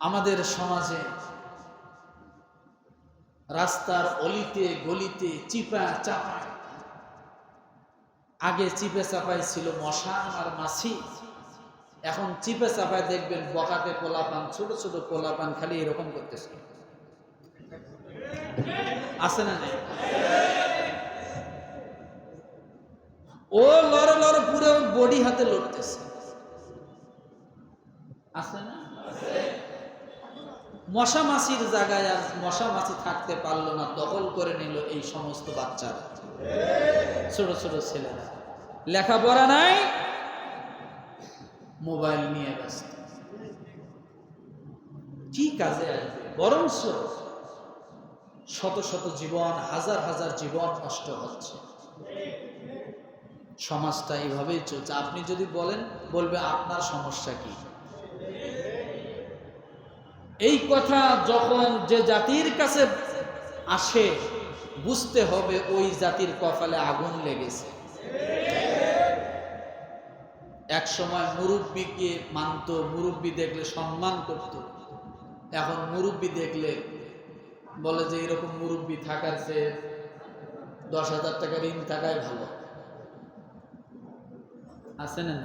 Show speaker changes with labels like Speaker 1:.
Speaker 1: আমাদের সমাজে রাস্তার অলিতে, গলিতে, চিপা চাপা আগে চিপে চাপায় ছিল মশা আর মাছি। এখন চিপে চাপায় দেখবেন বকাতে পোলাপান ছোট ছোট পোলাপান খালি এরকম করতেছে। আছে না ও লড় লড়ে পুরো বডি হাতে লড়তেছে। আছে না? মশা মাছির জায়গায় আর মশা মাছি থাকতে পারল না, দখল করে নিল এই সমস্ত বাচ্চারা। ছোট ছোট ছেলেরা। লেখাপড়া নাই, মোবাইল নিয়ে ব্যস্ত। কি কাজে আসবে? বরঞ্চ শত শত জীবন, হাজার হাজার জীবন নষ্ট হচ্ছে। সমাজটা এইভাবেই চলছে। আপনি যদি বলেন, বলবে আপনার সমস্যা কি? এই কথা যখন যে জাতির কাছে আসে, বুঝতে হবে ওই জাতির কপালে আগুন লেগেছে। এক সময় মুরব্বীকে মানত, মুরব্বী দেখলে সম্মান করত। এখন মুরব্বী দেখলে বলে যে, এরকম মুরব্বী থাকার চেয়ে দশ হাজার টাকা ঋণ থাকাই ভালো। আছে না